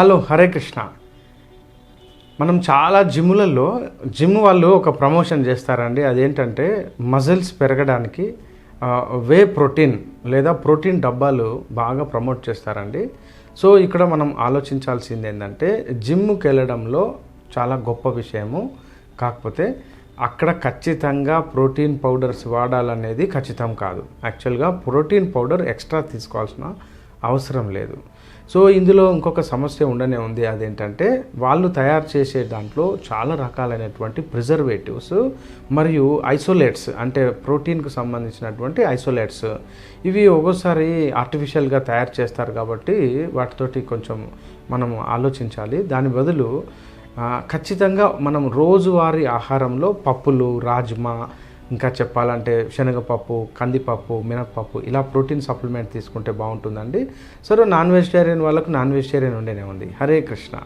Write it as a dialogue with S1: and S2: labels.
S1: Hello Hare Krishna. మనం చాలా జిమ్లలో gym వాళ్ళు ఒక ప్రమోషన్ చేస్తారండి. అదేంటంటే మజిల్స్ పెరగడానికి వే ప్రోటీన్ లేదా ప్రోటీన్ డబ్బాలు బాగా ప్రమోట్ చేస్తారండి. సో ఇక్కడ మనం ఆలోచించాల్సింది ఏంటంటే జిమ్కి వెళ్ళడంలో చాలా గొప్ప విషయము. కాకపోతే అక్కడ ఖచ్చితంగా ప్రోటీన్ పౌడర్స్ వాడాలనేది ఖచ్చితం కాదు. యాక్చువల్గా ప్రోటీన్ పౌడర్ ఎక్స్ట్రా తీసుకోవాల్సిన అవసరం లేదు. సో ఇందులో ఇంకొక సమస్య ఉండనే ఉంది. అదేంటంటే వాళ్ళు తయారు చేసే దాంట్లో చాలా రకాలైనటువంటి ప్రిజర్వేటివ్స్ మరియు ఐసోలేట్స్ అంటే ప్రోటీన్కు సంబంధించినటువంటి ఐసోలేట్స్. ఇవి ఒక్కోసారి ఆర్టిఫిషియల్గా తయారు చేస్తారు కాబట్టి వాటితోటి కొంచెం మనం ఆలోచించాలి. దాని బదులు ఖచ్చితంగా మనం రోజువారీ ఆహారంలో పప్పులు రాజ్మా ఇంకా చెప్పాలంటే శనగపప్పు కందిపప్పు మినపప్పు ఇలా ప్రోటీన్ సప్లిమెంట్ తీసుకుంటే బాగుంటుందండి. సరే నాన్ వెజిటేరియన్ వాళ్ళకు నాన్ వెజిటేరియన్ ఉండేనే ఉంది. హరే కృష్ణ.